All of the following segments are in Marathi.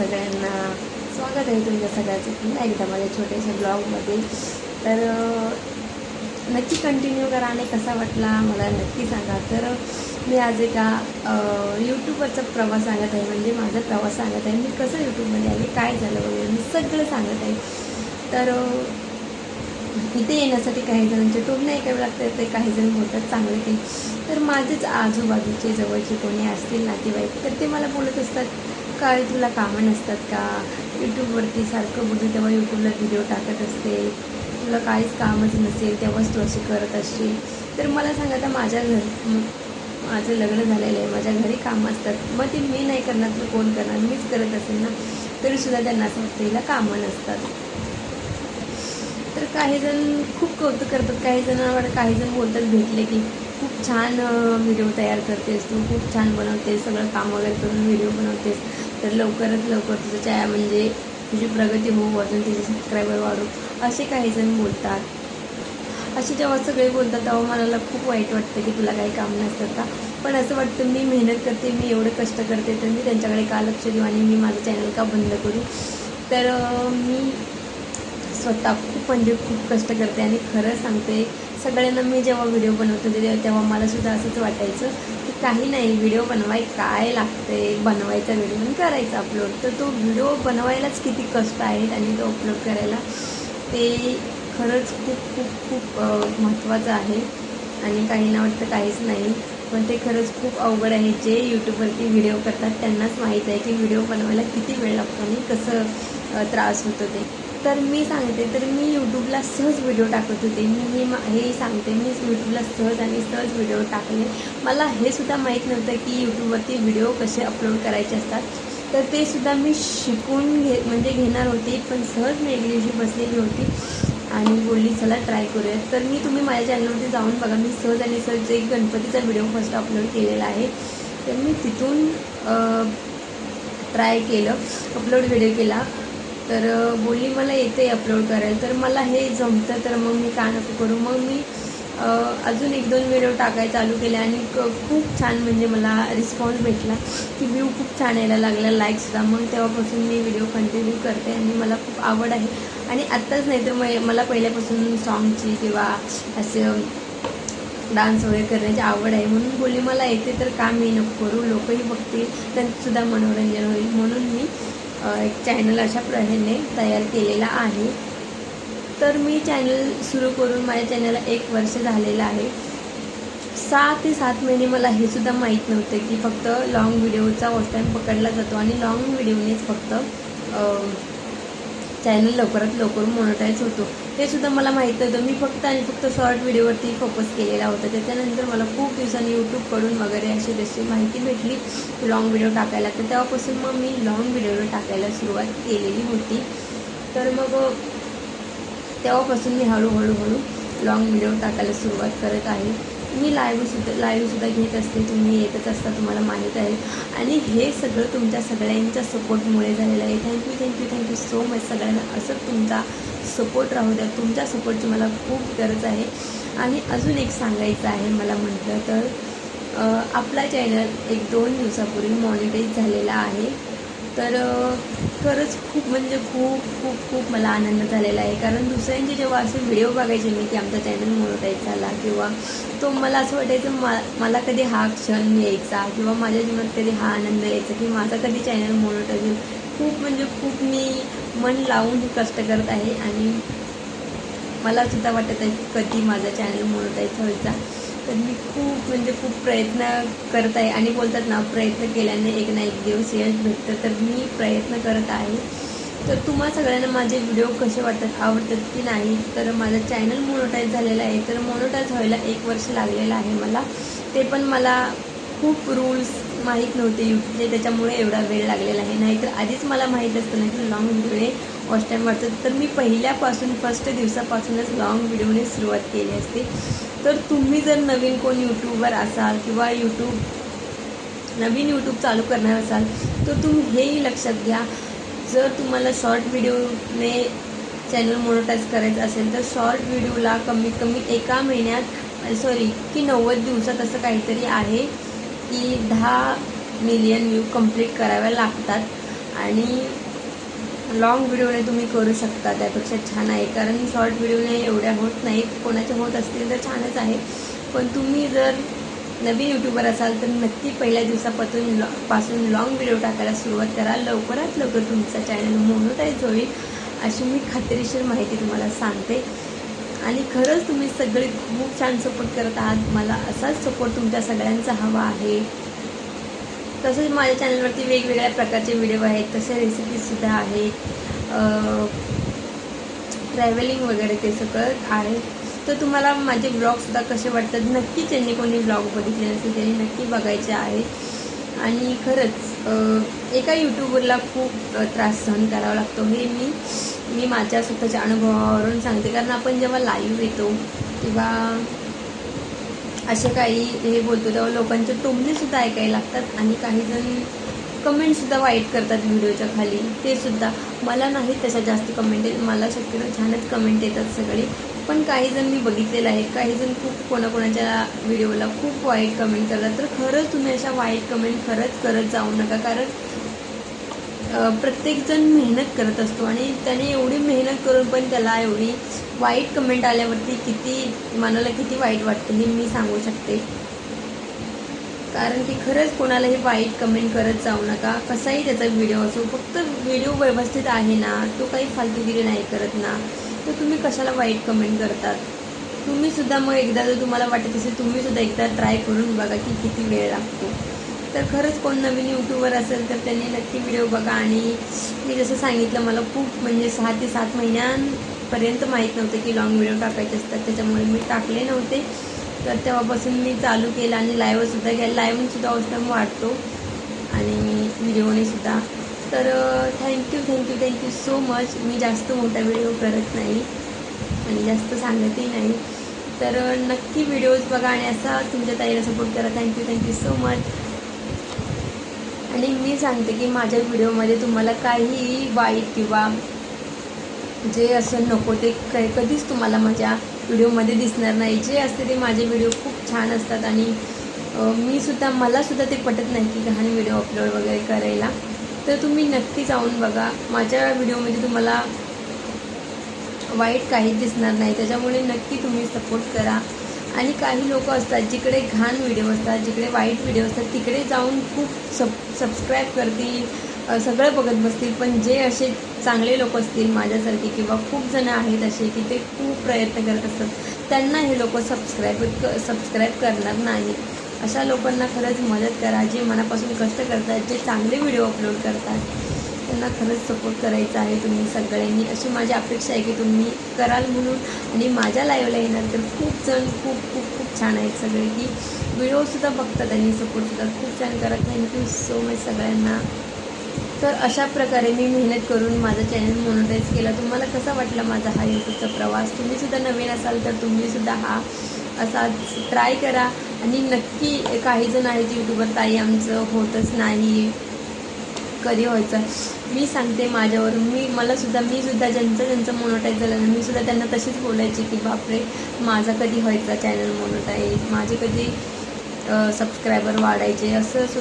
सगळ्यांना स्वागत आहे तुमच्या सगळ्याचं. पुन्हा एकदा माझ्या छोट्याशा ब्लॉगमध्ये. तर नक्की कंटिन्यू करा आणि कसा वाटला मला नक्की सांगा. तर मी आज एका यूट्यूबवरचा प्रवास सांगत आहे. म्हणजे माझा प्रवास सांगत आहे. मी कसं यूट्यूबमध्ये आले काय झालं वगैरे मी सगळं सांगत आहे. तर इथे येण्यासाठी काही जणांचे टोमणे ऐकावे लागतात ते काही जण बोलतात चांगले काही. तर माझेच आजूबाजूचे जवळचे कोणी असतील नातेवाईक तर ते मला बोलत असतात. काय तुला कामं नसतात का? यूट्यूबवरती सारखं बोलतो तेव्हा यूट्यूबला व्हिडिओ टाकत असते. तुला काहीच कामच नसेल तेव्हाच तू अशी करत असशील. तर मला सांगा आता माझ्या घर माझं लग्न झालेलं आहे माझ्या घरी कामं असतात. मग ते मी नाही करणार तर कोण करणार? मीच करत असेल ना? तरीसुद्धा त्यांना असं वाटतं हिला कामं नसतात. तर काही जण खूप कौतुक करतात. काही जण काही जण बोलतात भेटले की खूप छान व्हिडिओ तयार करतेस तू खूप छान बनवतेस सगळं काम वगैरे करून व्हिडिओ बनवतेस. तर लवकरात लवकर तुझं च्या म्हणजे तुझी प्रगती होऊ अजून तुझे सबस्क्रायबर वाढू असे काही जण बोलतात. असे जेव्हा सगळे बोलतात तेव्हा मला खूप वाईट वाटतं की तुला काही काम नसतं का? पण असं वाटतं मी मेहनत करते मी एवढं कष्ट करते तर मी त्यांच्याकडे का लक्ष देऊ आणि मी माझं चॅनल का बंद करू? तर मी स्वतः खूप म्हणजे खूप कष्ट करते आणि खरं सांगते सगळ्यांना मी जेव्हा व्हिडिओ बनवतो तेव्हा- मला सुद्धा असंच वाटायचं काही नाही व्हिडिओ बनवाय काय लागते? बनवायचा व्हिडिओ आणि करायचा अपलोड तर तो व्हिडिओ बनवायलाच किती कष्ट आहेत आणि तो अपलोड करायला ते खरंच खूप खूप खूप महत्त्वाचं आहे. आणि काहींना वाटतं काहीच नाही. पण ते खरंच खूप अवघड आहे. जे यूट्यूबवरती व्हिडिओ करतात त्यांनाच माहीत आहे की व्हिडिओ बनवायला किती वेळ लागतो आणि कसं त्रास होतो ते. तर मी सांगते तर मी यूट्यूबला सहज व्हिडिओ टाकत होते. मी हे मा हेही सांगते मी यूट्यूबला सहज आणि सहज व्हिडिओ टाकले. मला हे सुद्धा माहीत नव्हतं की यूट्यूबवरती व्हिडिओ कसे अपलोड करायचे असतात. तर ते सुद्धा मी शिकून घे म्हणजे घेणार होते पण सहज मी एक दिवशी बसलेली होती आणि बोलली चला ट्राय करूयात. तर मी तुम्ही माझ्या चॅनलवरती जाऊन बघा. मी सहज आणि सहज एक गणपतीचा व्हिडिओ फर्स्ट अपलोड केलेला आहे तर मी तिथून ट्राय केलं अपलोड व्हिडिओ केला. तर बोलली मला येते अपलोड करायला. तर मला हे जमतं तर मग मी का नको करू? मग मी अजून एक दोन व्हिडिओ टाकायला चालू केले आणि क- खूप छान म्हणजे मला रिस्पॉन्स भेटला की व्ह्यू खूप छान यायला लागला लाईकसुद्धा मग तेव्हापासून मी व्हिडिओ कंटिन्यू करते आणि मला खूप आवड आहे. आणि आत्ताच नाही तर मग मला पहिल्यापासून सॉन्गची किंवा असं डान्स वगैरे करण्याची आवड आहे. म्हणून बोलली मला येते तर का मी नको करू? लोकही बघतील त्यांचंसुद्धा मनोरंजन होईल. म्हणून मी एक चॅनल अशा प्रकारे तयार केलेला आहे. तर मी चॅनल सुरू करून माझ्या चॅनलला एक वर्ष झालेलं आहे. सहा ते सात महिने मला हे सुद्धा माहीत नव्हतं की फक्त लाँग व्हिडिओचा वॉच टाईम पकडला जातो आणि लाँग व्हिडिओनेच फक्त चॅनल लवकरात लवकर मोनोटाईज होतो. ते सुद्धा मला माहीत नव्हतं. मी फक्त आणि फक्त शॉर्ट व्हिडिओवरती फोकस केलेला होता. त्याच्यानंतर मला खूप दिवसांनी यूट्यूबकडून वगैरे अशी जशी माहिती भेटली लाँग व्हिडिओ टाकायला. तर तेव्हापासून मग मी लाँग व्हिडिओ टाकायला सुरुवात केलेली होती. तर मग तेव्हापासून मी हळूहळू हळू लाँग व्हिडिओ टाकायला सुरुवात करत आहे. मी लाईव्हसुद्धा लाईव्हसुद्धा घेत असते. तुम्ही येतच असता तुम्हाला माहीत आहे. आणि हे सगळं तुमच्या सगळ्यांच्या सपोर्टमुळे झालेलं आहे. Thank you thank you thank you so much सगळ्यांना. असं तुमचा सपोर्ट राहू द्या. तुमच्या सपोर्टची मला खूप गरज आहे. आणि अजून एक सांगायचं आहे मला म्हटलं तर आपला चॅनल एक दोन दिवसापूर्वी मॉनिटाईज झालेला आहे. तर खरंच खूप म्हणजे खूप खूप खूप मला आनंद झालेला आहे. कारण दुसऱ्यांचे जेव्हा असे व्हिडिओ बघायचे मी की आमचा चॅनल मोनोटाईज झाला किंवा तो मला असं वाटायचं मा मला कधी हा क्षण यायचा किंवा माझ्या जीवनात कधी हा आनंद यायचा की माझा कधी चॅनल मोनोटाईज होईल. खूप म्हणजे खूप मी मन लावून कष्ट करत आहे आणि मला सुद्धा वाटत आहे की कधी माझा चॅनल मोनोटाईज व्हायचा तर मी खूप म्हणजे खूप प्रयत्न करत आहे आणि बोलतात ना प्रयत्न केल्याने एक ना एक दिवस यश भेटतं. तर मी प्रयत्न करत आहे. तर तुम्हा सगळ्यांना माझे व्हिडिओ कसे वाटतात आवडतात की नाही? तर माझं चॅनल मोनोटाईज झालेलं आहे. तर मोनोटाईज व्हायला एक वर्ष लागलेलं आहे मला. ते पण मला खूप रूल्स माहीत नव्हते यूट्यूबचे त्याच्यामुळे एवढा वेळ लागलेला आहे. नाहीतर आधीच मला माहीत असतं ना की लॉंग व्हिडिओने वॉच टाईम वाटतं तर मी पहिल्यापासून फर्स्ट दिवसापासूनच लॉंग व्हिडिओने सुरुवात केली असते. तर तुम्ही जर नवीन कोण यूट्यूबवर असाल किंवा यूट्यूब नवीन यूट्यूब चालू करणार असाल तर तुम्ही हेही लक्षात घ्या. जर तुम्हाला शॉर्ट व्हिडिओने चॅनल मोनोटाईज करायचं असेल तर शॉर्ट व्हिडिओला कमीत कमी एका महिन्यात सॉरी की नव्वद दिवसात असं काहीतरी आहे की दहा मिलियन व्ह्यू कंप्लीट कराव्या लागतात. आणि लॉंग व्हिडिओने तुम्ही करू शकता. त्यापेक्षा छान आहे. कारण शॉर्ट व्हिडिओने एवढ्या होत नाहीत. कोणाच्या होत असतील तर छानच आहे. पण तुम्ही जर नवीन यूट्यूबर असाल तर नक्की पहिल्या दिवसापासून लॉ पासून लॉंग व्हिडिओ टाकायला सुरुवात करा. लवकरात लवकर तुमचा चॅनल मोनोटाईज होईल अशी मी खात्रीशीर माहिती तुम्हाला सांगते. आणि खरंच तुम्ही सगळे खूप छान सपोर्ट करत आहात. मला असाच सपोर्ट तुमच्या सगळ्यांचा हवा आहे. तसेच माझ्या चॅनलवरती वेगवेगळ्या प्रकारचे व्हिडिओ आहेत तसे रेसिपीजसुद्धा आहेत. ट्रॅव्हलिंग वगैरे ते सगळं आहे. तर तुम्हाला माझे ब्लॉगसुद्धा कसे वाटतात नक्की त्यांनी कोणी ब्लॉग बघितले नसेल त्यांनी नक्की बघायचे आहे. आणि खरंच एका यूट्यूबरला खूप त्रास सहन करावा लागतो. हे मी मी माझ्या स्वतःच्या अनुभवावरून सांगते. कारण आपण जेव्हा लाईव्ह येतो किंवा असे काही हे बोलतो तेव्हा लोकांचे टोमणेसुद्धा ऐकायला लागतात आणि काहीजण कमेंटसुद्धा वाईट करतात व्हिडिओच्या खाली. ते सुद्धा. मला नाही तशा जास्त कमेंट येत मला शक्यतो छानच कमेंट येतात सगळे. पण काही जण मी बघितलेलं आहे काही जण खूप कोणाकोणाच्या व्हिडिओला खूप वाईट कमेंट करतात. तर खरंच तुम्ही अशा वाईट कमेंट खरंच करत जाऊ नका. कारण प्रत्येकजण मेहनत करत असतो आणि त्याने एवढी मेहनत करून पण त्याला एवढी वाईट कमेंट आल्यावरती किती मनाला किती वाईट वाटते हे मी सांगू शकते. कारण की खरंच कोणालाही वाईट कमेंट करत जाऊ नका. कसाही त्याचा व्हिडिओ असो फक्त व्हिडिओ व्यवस्थित आहे ना तो काही फालतूगिरी नाही करत ना तर तुम्ही कशाला वाईट कमेंट करतात? तुम्हीसुद्धा मग एकदा जर तुम्हाला वाटत असेल तुम्हीसुद्धा एकदा ट्राय करून बघा की किती वेळ लागतो. तर खरंच कोण नवीन यूट्यूबर असेल तर त्यांनी नक्की व्हिडिओ बघा. आणि मी जसं सांगितलं मला खूप म्हणजे सहा ते सात महिन्यांपर्यंत माहीत नव्हतं की लॉंग व्हिडिओ टाकायचे असतात. त्याच्यामुळे मी टाकले नव्हते. तर तेव्हापासून मी चालू केलं आणि लाईव्हसुद्धा घ्यायला लाईव्हसुद्धा औषध वाढतो. आणि व्हिडिओनेसुद्धा तर thank you thank you thank you so much मी जास्त मोठा व्हिडिओ करत नाही. आणि जास्त सांगतही नाही. तर नक्की व्हिडिओज बघा आणि असा तुमच्या ताईला सपोर्ट करा. थँक्यू थँक्यू सो मच आणि मी सांगते की माझ्या व्हिडिओमध्ये तुम्हाला काही वाईट किंवा जे असं नको ते काही कधीच तुम्हाला माझ्या व्हिडिओमध्ये दिसणार नाही. जे असते ते माझे व्हिडिओ खूप छान असतात आणि मी सुद्धा मलासुद्धा ते पटत नाही की घाण व्हिडिओ अपलोड वगैरे करायला. तर तुम्ही नक्की जाऊन बघा. माझ्या व्हिडिओमध्ये तुम्हाला वाईट काहीच दिसणार नाही. त्याच्यामुळे नक्की तुम्ही सपोर्ट करा. आणि काही लोक असतात जिकडे घाण व्हिडिओ असतात जिकडे वाईट व्हिडिओ असतात तिकडे जाऊन खूप सब सबस्क्राईब करतील सगळं बघत बसतील. पण जे असे चांगले लोक असतील माझ्यासारखे किंवा खूप जणं आहेत असे की ते खूप प्रयत्न करत असतात त्यांना हे लोक सबस्क्राईब क सबस्क्राईब करणार नाही. अशा लोकांना खरंच मदत करा जे मनापासून कष्ट करतात जे चांगले व्हिडिओ अपलोड करतात. त्यांना खरंच सपोर्ट करायचा आहे तुम्ही सगळ्यांनी. अशी माझी अपेक्षा आहे की तुम्ही कराल म्हणून. आणि माझ्या लाईव्हला येणार तर खूप जण खूप खूप खूप छान आहेत सगळे. की व्हिडिओसुद्धा बघतात आणि सपोर्टसुद्धा खूप छान करत थँक्यू सो मच सगळ्यांना. तर अशा प्रकारे मी मेहनत करून माझा चॅनल मोनोटाईज केला. तुम्हाला कसा वाटला माझा हा यूट्यूबचा प्रवास? तुम्हीसुद्धा नवीन असाल तर तुम्हीसुद्धा हा असा ट्राय करा. आणि नक्की काही जण आहेत यूट्यूबर ताई आमचं होतच नाही. कधी व्हायचं? मी सांगते माझ्यावर मी मलासुद्धा मी सुद्धा ज्यांचं ज्यांचं मोनोटाईज झालं मी सुद्धा त्यांना तशीच बोलायची की बापरे माझा कधी व्हायचा चॅनल मोनोटाईज माझे कधी सबस्क्रायबर वाढायचे? असं सु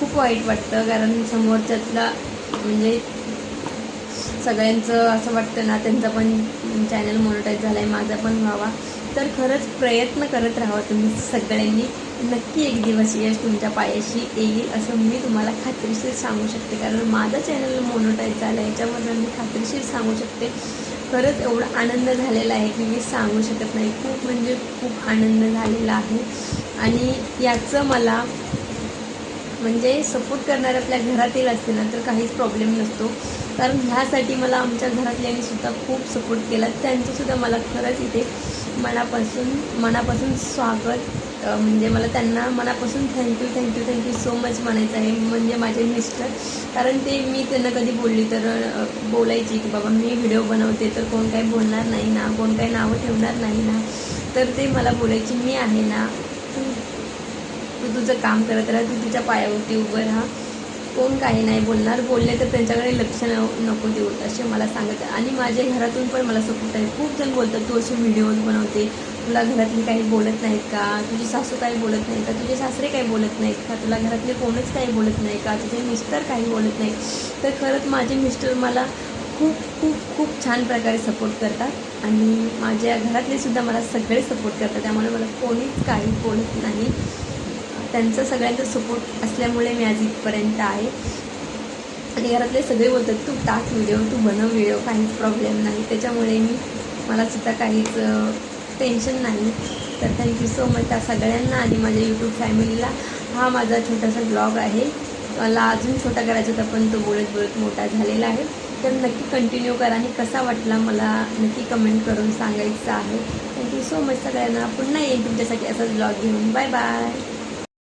खूप वाईट वाटतं. कारण समोरच्यातला म्हणजे सगळ्यांचं असं वाटतं ना त्यांचा पण चॅनल मोनोटाईज झाला आहे माझा पण व्हावा. तर खरंच प्रयत्न करत राहावा तुम्ही सगळ्यांनी. नक्की एक दिवस यश तुमच्या पायाशी येईल असं मी तुम्हाला खात्रीशीर सांगू शकते. कारण माझा चॅनल मोनोटाईज झालं याच्यामधून मी खात्रीशीर सांगू शकते. खरंच एवढा आनंद झालेला आहे की मी सांगू शकत नाही. खूप म्हणजे खूप आनंद झालेला आहे. आणि याचं मला म्हणजे सपोर्ट करणारे आपल्या घरातील असते ना तर काहीच प्रॉब्लेम नसतो. कारण ह्यासाठी मला आमच्या घरातल्यांनी सुद्धा खूप सपोर्ट केला. त्यांचंसुद्धा मला खरंच इथे मनापासून मनापासून स्वागत म्हणजे मला त्यांना मनापासून thank you thank you thank you so much म्हणायचं आहे. म्हणजे माझे मिस्टर कारण ते मी त्यांना कधी बोलली तर बोलायची की बाबा मी व्हिडिओ बनवते तर कोण काही बोलणार नाही ना कोण काही नावं ठेवणार नाही ना. तर ते मला बोलायची मी आहे ना तू तू तुझं काम करत राहा तू तुझ्या पायावरती उभं राहा. कोण काही नाही बोलणार बोलले तर त्यांच्याकडे लक्ष न- नको देऊ असे मला सांगत आणि माझ्या घरातून पण मला सपोर्ट आहे. खूप जण बोलतात तू असे व्हिडिओज बनवते तुला घरातली काही बोलत नाहीत का? तुझी सासू काही बोलत नाही का? तुझे सासरे काही बोलत नाहीत का? तुला घरातले कोणच काही बोलत नाही का? तुझे मिस्टर काही बोलत नाही तर खरंच माझे मिस्टर मला खूप खूप खूप छान प्रकारे सपोर्ट करतात आणि माझ्या घरातले सुद्धा मला सगळे सपोर्ट करतात. त्यामुळे मला कोणीच काही बोलत नाही. त्यांचा सगळ्यांचा सपोर्ट असल्यामुळे मी आज इथपर्यंत आहे. आणि घरातले सगळे बोलतात तू टाक व्हिडिओ तू बनव व्हिडिओ काहीच प्रॉब्लेम नाही. त्याच्यामुळे मी मला सुद्धा काहीच टेन्शन नाही. तर थँक्यू सो मच त्या सगळ्यांना आणि माझ्या यूट्यूब फॅमिलीला हा माझा छोटासा ब्लॉग आहे. मला अजून छोटा करायचा होता पण तो बोलत बोलत मोठा झालेला आहे. तर नक्की कंटिन्यू करा आणि कसा वाटला मला नक्की कमेंट करून सांगायचं आहे. थँक्यू सो मच सगळ्यांना. पुन्हा येईन तुमच्यासाठी असाच ब्लॉग घेऊन. Bye bye